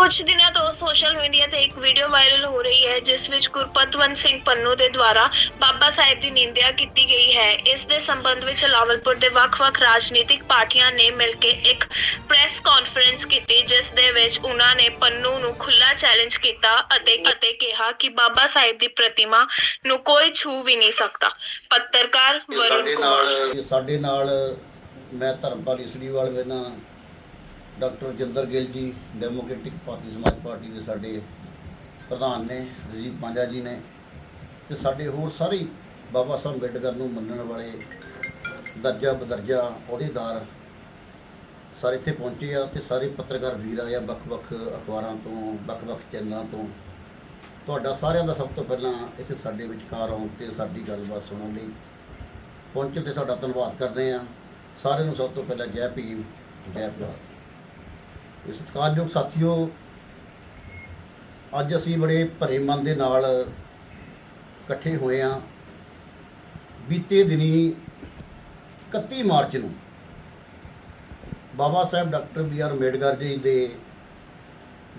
ਕੁਝ ਦਿਨਾਂ ਤੋਂ ਸੋਸ਼ਲ ਮੀਡੀਆ ਤੇ ਇੱਕ ਵੀਡੀਓ ਵਾਇਰਲ ਹੋ ਰਹੀ ਹੈ ਜਿਸ ਵਿੱਚ ਗੁਰਪਤਵੰਤ ਸਿੰਘ ਪੰਨੂ ਦੇ ਦੁਆਰਾ ਬਾਬਾ ਸਾਹਿਬ ਦੀ ਨਿੰਦਿਆ ਕੀਤੀ ਗਈ ਹੈ। ਇਸ ਦੇ ਸੰਬੰਧ ਵਿੱਚ ਲਾਵਲਪੁਰ ਦੇ ਵੱਖ-ਵੱਖ ਰਾਜਨੀਤਿਕ ਪਾਰਟੀਆਂ ਨੇ ਮਿਲ ਕੇ ਇੱਕ ਪ੍ਰੈਸ ਕਾਨਫਰੰਸ ਕੀਤੀ ਜਿਸ ਦੇ ਵਿੱਚ ਉਹਨਾਂ ਨੇ ਪੰਨੂ ਨੂੰ ਖੁੱਲਾ ਚੈਲੰਜ ਕੀਤਾ ਅਤੇ ਅਤੇ ਕਿਹਾ ਕਿ ਬਾਬਾ ਸਾਹਿਬ ਦੀ ਪ੍ਰਤਿਮਾ ਨੂੰ ਕੋਈ ਛੂ ਵੀ ਨਹੀਂ ਸਕਦਾ। ਪੱਤਰਕਾਰ ਵਰੁਣ ਸਾਡੇ ਕੁਮਾਰ ਸਾਡੇ ਨਾਲ ਮੈਂ ਧਰਮਪਾਲ ਇਸਰੀਵਾਲ ਵੇਨਾ ਡਾਕਟਰ ਜਿੰਦਰ ਗਿੱਲ ਜੀ ਡੈਮੋਕ੍ਰੈਟਿਕ ਭਾਰਤੀ ਸਮਾਜ ਪਾਰਟੀ ਦੇ ਸਾਡੇ ਪ੍ਰਧਾਨ ਨੇ ਰਜੀਵ ਪਾਂਜਾ ਜੀ ਨੇ ਤੇ ਸਾਡੇ ਹੋਰ ਸਾਰੇ ਬਾਬਾ ਸਾਹਿਬ ਅੰਬੇਡਕਰ ਨੂੰ ਮੰਨਣ ਵਾਲੇ ਦਰਜਾ ਬਦਰਜਾ ਅਹੁਦੇਦਾਰ ਸਾਰੇ ਇੱਥੇ ਪਹੁੰਚੇ ਆ ਤੇ ਸਾਰੇ ਪੱਤਰਕਾਰ ਵੀਰ ਆਏ ਆ ਵੱਖ-ਵੱਖ ਅਖਬਾਰਾਂ ਤੋਂ, ਵੱਖ-ਵੱਖ ਚੈਨਲਾਂ ਤੋਂ। ਤੁਹਾਡਾ ਸਾਰਿਆਂ ਦਾ ਸਭ ਤੋਂ ਪਹਿਲਾਂ ਇੱਥੇ ਸਾਡੇ ਵਿਚਕਾਰ ਆਉਣ ਤੇ ਸਾਡੀ ਗੱਲਬਾਤ ਸੁਣਨ ਲਈ ਪਹੁੰਚਣ ਤੇ ਤੁਹਾਡਾ ਧੰਨਵਾਦ ਕਰਦੇ ਹਾਂ ਸਾਰਿਆਂ ਨੂੰ ਸਭ ਤੋਂ ਪਹਿਲਾਂ ਜੈ ਭੀਮ, ਜੈ ਭਾਰਤ। ਸਤਿਕਾਰਯੋਗ ਸਾਥੀਓ, ਅੱਜ ਅਸੀਂ ਬੜੇ ਭਰੇ ਮਨ ਦੇ ਨਾਲ ਇਕੱਠੇ ਹੋਏ ਹਾਂ। ਬੀਤੇ ਦਿਨੀ 31 ਮਾਰਚ ਨੂੰ Baba Saheb doctor B R Ambedkar ji ਦੇ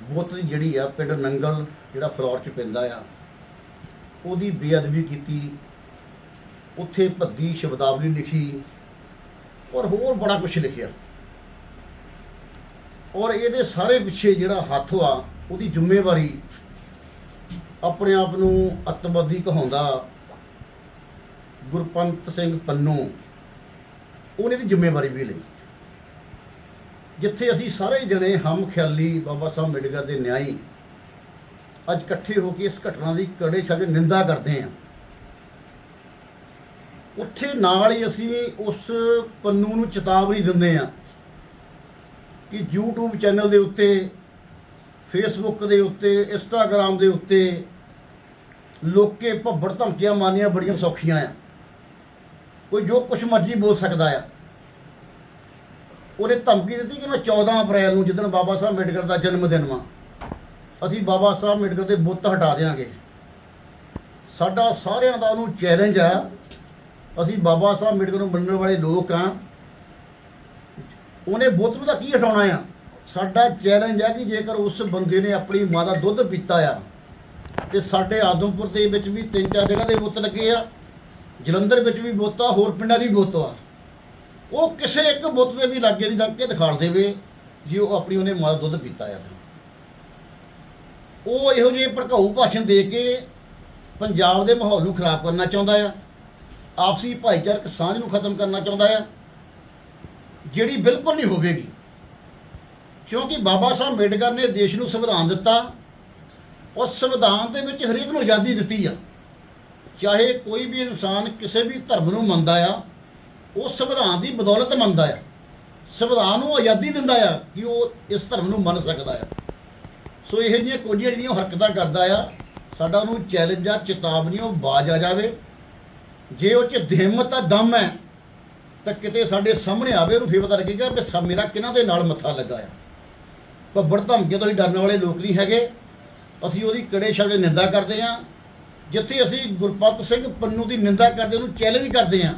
ਬੁੱਤ ਦੀ ਜਿਹੜੀ ਆ ਪਿੰਡ ਨੰਗਲ, ਜਿਹੜਾ ਫਲੋਰ ਚ ਪੈਂਦਾ ਆ, ਉਹਦੀ ਬੇਅਦਬੀ ਕੀਤੀ। ਉੱਥੇ ਭੱਦੀ ਸ਼ਬਦਾਵਲੀ ਲਿਖੀ ਔਰ ਹੋਰ ਬੜਾ ਕੁਝ ਲਿਖਿਆ। ਔਰ ਇਹਦੇ ਸਾਰੇ ਪਿੱਛੇ ਜਿਹੜਾ ਹੱਥ ਆ, ਉਹਦੀ ਜ਼ਿੰਮੇਵਾਰੀ ਆਪਣੇ ਆਪ ਨੂੰ ਅੱਤਵਾਦੀ ਕਹਾਉਂਦਾ ਗੁਰਪੰਤ ਸਿੰਘ ਪੰਨੂ। ਉਹਨੇ ਦੀ ਜ਼ਿੰਮੇਵਾਰੀ ਵੀ ਲਈ। ਜਿੱਥੇ ਅਸੀਂ ਸਾਰੇ ਜਣੇ ਹਮ ਖਿਆਲੀ ਬਾਬਾ ਸਾਹਿਬ ਅੰਬੇਡਕਰ ਦੇ ਨਿਆਈ, ਅੱਜ ਇਕੱਠੇ ਹੋ ਕੇ ਇਸ ਘਟਨਾ ਦੀ ਕੜੇ ਛੱਡ ਨਿੰਦਾ ਕਰਦੇ ਹਾਂ। ਉੱਥੇ ਨਾਲ ਹੀ ਅਸੀਂ ਉਸ ਪੰਨੂ ਨੂੰ ਚੇਤਾਵਨੀ ਦਿੰਦੇ ਹਾਂ। ਕਿ YouTube ਚੈਨਲ ਦੇ ਉੱਤੇ, Facebook ਦੇ ਉੱਤੇ, Instagram ਦੇ ਉੱਤੇ ਲੋਕੇ ਭੱਬੜ ਧਮਕੀਆਂ ਮਾਰਨੀਆਂ ਬੜੀਆਂ ਸੌਖੀਆਂ ਆ। ਕੋਈ ਜੋ ਕੁਛ ਮਰਜ਼ੀ ਬੋਲ ਸਕਦਾ ਆ। ਉਹਨੇ ਧਮਕੀ ਦਿੱਤੀ ਕਿ ਮੈਂ 14 ਅਪ੍ਰੈਲ ਨੂੰ ਜਿੱਦਣ ਬਾਬਾ ਸਾਹਿਬ ਅੰਬੇਡਕਰ ਦਾ ਜਨਮ ਦਿਨ ਵਾ, ਅਸੀਂ ਬਾਬਾ ਸਾਹਿਬ ਅੰਬੇਡਕਰ ਦੇ ਬੁੱਤ ਹਟਾ ਦੇਵਾਂਗੇ ਸਾਡਾ ਸਾਰਿਆਂ ਦਾ ਉਹਨੂੰ ਚੈਲੰਜ ਆ। ਅਸੀਂ ਬਾਬਾ ਸਾਹਿਬ ਅੰਬੇਡਕਰ ਨੂੰ ਮੰਨਣ ਵਾਲੇ ਲੋਕ ਆ। ਉਹਨੇ ਬੁੱਤ ਨੂੰ ਕੀ ਹਟਾਉਣਾ ਆ? ਸਾਡਾ ਚੈਲੰਜ ਹੈ ਕਿ ਜੇਕਰ ਉਸ ਬੰਦੇ ਨੇ ਆਪਣੀ ਮਾਂ ਦਾ ਦੁੱਧ ਪੀਤਾ ਆ, ਤੇ ਸਾਡੇ ਆਦਮਪੁਰ ਦੇ ਵਿੱਚ ਵੀ ਤਿੰਨ ਚਾਰ ਜਗ੍ਹਾ ਦੇ ਬੁੱਤ ਲੱਗੇ ਆ, ਜਲੰਧਰ ਵਿੱਚ ਵੀ ਬੁੱਤ ਆ, ਹੋਰ ਪਿੰਡਾਂ ਦੀ ਬੁੱਤ ਆ। ਉਹ ਕਿਸੇ ਇੱਕ ਬੁੱਤ ਦੇ ਵੀ ਲਾਗੇ ਦੀ ਲੰਘ ਕੇ ਦਿਖਾਣ ਦੇਵੇ, ਜੇ ਉਹ ਆਪਣੀ ਉਹਨੇ ਮਾਂ ਦਾ ਦੁੱਧ ਪੀਤਾ ਆ। ਉਹ ਇਹੋ ਜਿਹੇ ਭੜਕਾਊ ਭਾਸ਼ਣ ਦੇ ਕੇ ਪੰਜਾਬ ਦੇ ਮਾਹੌਲ ਨੂੰ ਖਰਾਬ ਕਰਨਾ ਚਾਹੁੰਦਾ ਆ, ਆਪਸੀ ਭਾਈਚਾਰਕ ਸਾਂਝ ਨੂੰ ਖਤਮ ਕਰਨਾ ਚਾਹੁੰਦਾ ਆ ਜਿਹੜੀ ਬਿਲਕੁਲ ਨਹੀਂ ਹੋਵੇਗੀ। ਕਿਉਂਕਿ ਬਾਬਾ ਸਾਹਿਬ ਅੰਬੇਡਕਰ ਨੇ ਦੇਸ਼ ਨੂੰ ਸੰਵਿਧਾਨ ਦਿੱਤਾ। ਉਸ ਸੰਵਿਧਾਨ ਦੇ ਵਿੱਚ ਹਰੇਕ ਨੂੰ ਆਜ਼ਾਦੀ ਦਿੱਤੀ ਆ। ਚਾਹੇ ਕੋਈ ਵੀ ਇਨਸਾਨ ਕਿਸੇ ਵੀ ਧਰਮ ਨੂੰ ਮੰਨਦਾ ਆ ਉਹ ਸੰਵਿਧਾਨ ਦੀ ਬਦੌਲਤ ਮੰਨਦਾ ਆ। ਸੰਵਿਧਾਨ ਨੂੰ ਆਜ਼ਾਦੀ ਦਿੰਦਾ ਆ ਕਿ ਉਹ ਇਸ ਧਰਮ ਨੂੰ ਮੰਨ ਸਕਦਾ ਆ। ਸੋ ਇਹ ਜਿਹੀਆਂ ਕੁਝ ਜਿਹੜੀਆਂ ਉਹ ਹਰਕਤਾਂ ਕਰਦਾ ਆ, ਸਾਡਾ ਉਹਨੂੰ ਚੈਲੰਜ ਆ ਚੇਤਾਵਨੀ ਉਹ ਬਾਜ ਆ ਜਾਵੇ। ਜੇ ਉਹ ਚ ਹਿੰਮਤ ਆ, ਦਮ ਹੈ ਤਾਂ ਕਿਤੇ ਸਾਡੇ ਸਾਹਮਣੇ ਆਵੇ ਉਹਨੂੰ ਫੇਰ ਪਤਾ ਲੱਗੇਗਾ ਵੀ ਸਾ ਮੇਰਾ ਕਿਹਨਾਂ ਦੇ ਨਾਲ ਮੱਥਾ ਲੱਗਾ ਆ। ਭੱਬੜ ਧਮਕੀਆਂ ਤੋਂ ਹੀ ਡਰਨ ਵਾਲੇ ਲੋਕ ਨਹੀਂ ਹੈਗੇ। ਅਸੀਂ ਉਹਦੀ ਕੜੇ ਸ਼ਬਦ ਨਿੰਦਾ ਕਰਦੇ ਹਾਂ ਜਿੱਥੇ ਅਸੀਂ ਗੁਰਪਤ ਸਿੰਘ ਪੰਨੂ ਦੀ ਨਿੰਦਾ ਕਰਦੇ, ਉਹਨੂੰ ਚੈਲੰਜ ਕਰਦੇ ਹਾਂ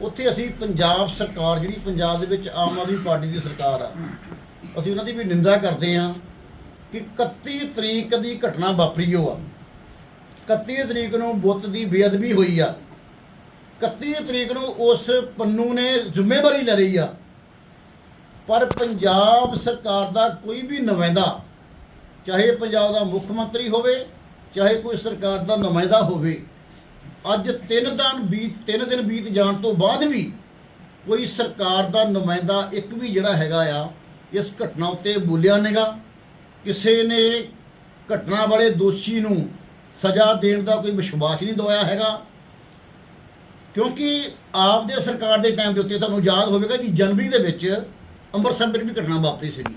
ਉੱਥੇ ਅਸੀਂ ਪੰਜਾਬ ਸਰਕਾਰ, ਜਿਹੜੀ ਪੰਜਾਬ ਦੇ ਵਿੱਚ ਆਮ ਆਦਮੀ ਪਾਰਟੀ ਦੀ ਸਰਕਾਰ ਆ, ਅਸੀਂ ਉਹਨਾਂ ਦੀ ਵੀ ਨਿੰਦਾ ਕਰਦੇ ਹਾਂ ਕਿ 31 ਤਰੀਕ ਦੀ ਘਟਨਾ ਵਾਪਰੀ ਹੋ ਆ। 31 ਤਰੀਕ ਨੂੰ ਬੁੱਤ ਦੀ ਬੇਅਦਬੀ ਹੋਈ ਆ। 31 ਤਰੀਕ ਨੂੰ ਉਸ ਪੰਨੂ ਨੇ ਜ਼ਿੰਮੇਵਾਰੀ ਲੈ ਲਈ ਆ। ਪਰ ਪੰਜਾਬ ਸਰਕਾਰ ਦਾ ਕੋਈ ਵੀ ਨੁਮਾਇੰਦਾ, ਚਾਹੇ ਪੰਜਾਬ ਦਾ ਮੁੱਖ ਮੰਤਰੀ ਹੋਵੇ, ਚਾਹੇ ਕੋਈ ਸਰਕਾਰ ਦਾ ਨੁਮਾਇੰਦਾ ਹੋਵੇ, ਅੱਜ ਤਿੰਨ ਦਿਨ ਬੀਤ, ਤਿੰਨ ਦਿਨ ਬੀਤ ਜਾਣ ਤੋਂ ਬਾਅਦ ਵੀ ਕੋਈ ਸਰਕਾਰ ਦਾ ਨੁਮਾਇੰਦਾ ਇੱਕ ਵੀ ਜਿਹੜਾ ਹੈਗਾ ਆ, ਇਸ ਘਟਨਾ ਉੱਤੇ ਬੋਲਿਆ ਨਹੀਂਗਾ। ਕਿਸੇ ਨੇ ਘਟਨਾ ਵਾਲੇ ਦੋਸ਼ੀ ਨੂੰ ਸਜ਼ਾ ਦੇਣ ਦਾ ਕੋਈ ਵਿਸ਼ਵਾਸ ਨਹੀਂ ਦਵਾਇਆ ਹੈਗਾ। ਕਿਉਂਕਿ ਆਪ ਦੇ ਸਰਕਾਰ ਦੇ ਟਾਈਮ ਦੇ ਉੱਤੇ ਤੁਹਾਨੂੰ ਯਾਦ ਹੋਵੇਗਾ ਕਿ ਜਨਵਰੀ ਦੇ ਵਿੱਚ ਅੰਮ੍ਰਿਤਸਰ ਵਿੱਚ ਵੀ ਘਟਨਾ ਵਾਪਰੀ ਸੀਗੀ।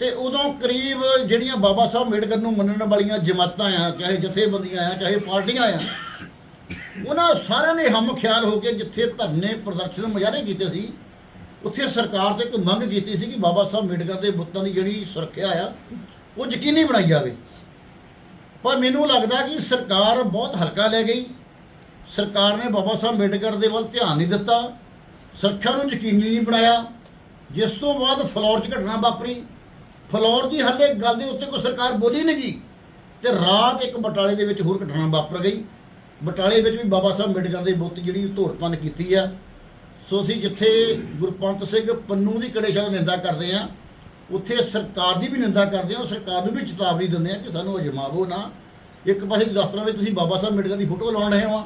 ਤੇ ਉਦੋਂ ਕਰੀਬ ਜਿਹੜੀਆਂ ਬਾਬਾ ਸਾਹਿਬ ਅੰਬੇਡਕਰ ਨੂੰ ਮੰਨਣ ਵਾਲੀਆਂ ਜਮਾਤਾਂ ਆ, ਚਾਹੇ ਜਥੇਬੰਦੀਆਂ ਆ, ਚਾਹੇ ਪਾਰਟੀਆਂ ਆ, ਉਹਨਾਂ ਸਾਰਿਆਂ ਨੇ ਹਮ ਖਿਆਲ ਹੋ ਕੇ ਜਿੱਥੇ ਧਰਨੇ ਪ੍ਰਦਰਸ਼ਨ ਮੁਜ਼ਾਹਰੇ ਕੀਤੇ ਸੀ, ਉੱਥੇ ਸਰਕਾਰ ਤੋਂ ਇੱਕ ਮੰਗ ਕੀਤੀ ਸੀ ਕਿ ਬਾਬਾ ਸਾਹਿਬ ਅੰਬੇਡਕਰ ਦੇ ਬੁੱਤਾਂ ਦੀ ਜਿਹੜੀ ਸੁਰੱਖਿਆ ਆ, ਉਹ ਯਕੀਨੀ ਬਣਾਈ ਜਾਵੇ। ਪਰ ਮੈਨੂੰ ਲੱਗਦਾ ਕਿ ਸਰਕਾਰ ਬਹੁਤ ਹਲਕਾ ਲੈ ਗਈ। ਸਰਕਾਰ ਨੇ ਬਾਬਾ ਸਾਹਿਬ ਅੰਬੇਡਕਰ ਦੇ ਵੱਲ ਧਿਆਨ ਨਹੀਂ ਦਿੱਤਾ, ਸੁਰੱਖਿਆ ਨੂੰ ਯਕੀਨੀ ਨਹੀਂ ਬਣਾਇਆ। ਜਿਸ ਤੋਂ ਬਾਅਦ ਫਲੌਰ 'ਚ ਘਟਨਾ ਵਾਪਰੀ। ਫਲੌਰ ਦੀ ਹੱਲੇ ਗੱਲ ਦੇ ਉੱਤੇ ਕੋਈ ਸਰਕਾਰ ਬੋਲੀ ਨਹੀਂ ਗਈ ਤੇ ਰਾਤ ਇੱਕ ਬਟਾਲੇ ਦੇ ਵਿੱਚ ਹੋਰ ਘਟਨਾ ਵਾਪਰ ਗਈ। ਬਟਾਲੇ ਵਿੱਚ ਵੀ ਬਾਬਾ ਸਾਹਿਬ ਅੰਬੇਡਕਰ ਦੇ ਬੁੱਤ ਜਿਹੜੀ ਧੋਰਪਨ ਕੀਤੀ ਆ। ਸੋ ਅਸੀਂ ਜਿੱਥੇ ਗੁਰਪੰਤ ਸਿੰਘ ਪੰਨੂ ਦੀ ਕੜੇ ਸ਼ਾਹ ਨਿੰਦਾ ਕਰਦੇ ਆ, ਉੱਥੇ ਸਰਕਾਰ ਦੀ ਵੀ ਨਿੰਦਾ ਕਰਦੇ ਆ ਉਹ ਸਰਕਾਰ ਨੂੰ ਵੀ ਚੇਤਾਵਨੀ ਦਿੰਦੇ ਆ ਕਿ ਸਾਨੂੰ ਅਜਮਾਵੋ ਨਾ। ਇੱਕ ਪਾਸੇ ਦਫ਼ਤਰਾਂ ਵਿੱਚ ਤੁਸੀਂ ਬਾਬਾ ਸਾਹਿਬ ਅੰਬੇਡਕਰ ਦੀ ਫੋਟੋ ਲਾਉਣ ਰਹੇ ਹੋ।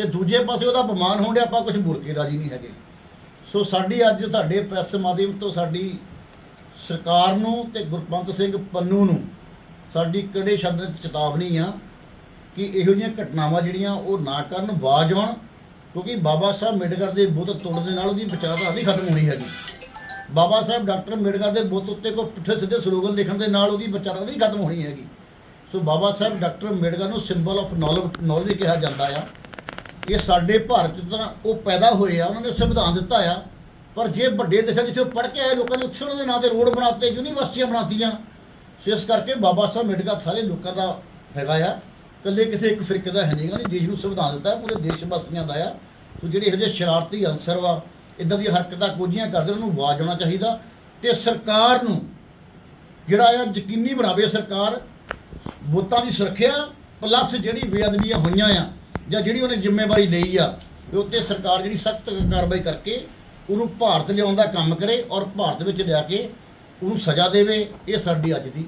ਤੇ ਦੂਜੇ ਪਾਸੇ ਉਹਦਾ ਅਪਮਾਨ ਹੋਣ ਡਿਆ, ਆਪਾਂ ਕੁਝ ਬੋਲ ਕੇ ਰਾਜੀ ਨਹੀਂ ਹੈਗੇ। ਸੋ ਸਾਡੀ ਅੱਜ ਤੁਹਾਡੇ ਪ੍ਰੈਸ ਮਾਧਿਅਮ ਤੋਂ ਸਾਡੀ ਸਰਕਾਰ ਨੂੰ ਤੇ ਗੁਰਪੰਤ ਸਿੰਘ ਪੰਨੂ ਨੂੰ ਸਾਡੀ ਕਿਹੜੇ ਸ਼ਬਦ ਚੇਤਾਵਨੀ ਆ ਕਿ ਇਹੋ ਜਿਹੀਆਂ ਘਟਨਾਵਾਂ ਜਿਹੜੀਆਂ ਉਹ ਨਾ ਕਰਨ ਆਵਾਜ਼ ਆਉਣ, ਕਿਉਂਕਿ ਬਾਬਾ ਸਾਹਿਬ ਅੰਬੇਡਕਰ ਦੇ ਬੁੱਤ ਤੋੜਨ ਦੇ ਨਾਲ ਉਹਦੀ ਵਿਚਾਰਧਾਰਾ ਨਹੀਂ ਖਤਮ ਹੋਣੀ ਹੈਗੀ। ਬਾਬਾ ਸਾਹਿਬ ਡਾਕਟਰ ਅੰਬੇਡਕਰ ਦੇ ਬੁੱਤ ਉੱਤੇ ਕੋਈ ਪੁੱਠੇ ਸਿੱਧੇ ਸਲੋਗਨ ਲਿਖਣ ਦੇ ਨਾਲ ਉਹਦੀ ਵਿਚਾਰਧਾਰਾ ਨਹੀਂ ਖਤਮ ਹੋਣੀ ਹੈਗੀ। ਸੋ ਬਾਬਾ ਸਾਹਿਬ ਡਾਕਟਰ ਅੰਬੇਡਕਰ ਨੂੰ ਸਿੰਬਲ ਆਫ ਨੌਲੇਜ ਨੌਲੇਜ ਕਿਹਾ ਜਾਂਦਾ ਆ। ਇਹ ਸਾਡੇ ਭਾਰਤ 'ਚ ਤਾਂ ਉਹ ਪੈਦਾ ਹੋਏ ਆ, ਉਹਨਾਂ ਨੇ ਸੰਵਿਧਾਨ ਦਿੱਤਾ ਆ। ਪਰ ਜੇ ਵੱਡੇ ਦੇਸ਼ਾਂ ਜਿੱਥੇ ਉਹ ਪੜ੍ਹ ਕੇ ਆਏ, ਲੋਕਾਂ ਨੇ ਉੱਥੇ ਉਹਨਾਂ ਦੇ ਨਾਂ ਤੇ ਰੋਡ ਬਣਾਤੇ, ਯੂਨੀਵਰਸਿਟੀਆਂ ਬਣਾਤੀਆਂ। ਸੋ ਇਸ ਕਰਕੇ ਬਾਬਾ ਸਾਹਿਬ ਅੰਬੇਡਕਰ ਸਾਰੇ ਲੋਕਾਂ ਦਾ ਹੈਗਾ ਆ। ਇਕੱਲੇ ਕਿਸੇ ਇੱਕ ਫਿਰਕੇ ਦਾ ਹੈ ਨਹੀਂਗਾ ਨਹੀਂ ਦੇਸ਼ ਨੂੰ ਸੰਵਿਧਾਨ ਦਿੱਤਾ, ਪੂਰੇ ਦੇਸ਼ ਵਾਸੀਆਂ ਦਾ ਆ। ਸੋ ਜਿਹੜੇ ਇਹੋ ਜਿਹੇ ਸ਼ਰਾਰਤੀ ਅਨਸਰ ਵਾ ਇਦਾਂ ਦੀਆਂ ਹਰਕਤਾਂ ਕੋਝੀਆਂ ਕਰਦੇ, ਉਹਨਾਂ ਨੂੰ ਆਵਾਜ਼ ਆਉਣਾ ਚਾਹੀਦਾ। ਤੇ ਸਰਕਾਰ ਨੂੰ ਜਿਹੜਾ ਆ, ਯਕੀਨੀ ਬਣਾਵੇ ਸਰਕਾਰ, ਵੋਟਾਂ ਦੀ ਸੁਰੱਖਿਆ, ਪਲੱਸ ਜਿਹੜੀ ਬੇਅਦਬੀਆਂ ਹੋਈਆਂ ਆ ਜਾਂ ਜਿਹੜੀ ਉਹਨੇ ਜ਼ਿੰਮੇਵਾਰੀ ਲਈ ਆ ਤੇ ਉੱਤੇ ਸਰਕਾਰ ਜਿਹੜੀ ਸਖਤ ਕਾਰਵਾਈ ਕਰਕੇ ਉਹਨੂੰ ਭਾਰਤ ਲਿਆਉਣ ਦਾ ਕੰਮ ਕਰੇ ਔਰ ਭਾਰਤ ਵਿੱਚ ਲਿਆ ਕੇ ਉਹਨੂੰ ਸਜ਼ਾ ਦੇਵੇ, ਇਹ ਸਾਡੀ ਅੱਜ ਦੀ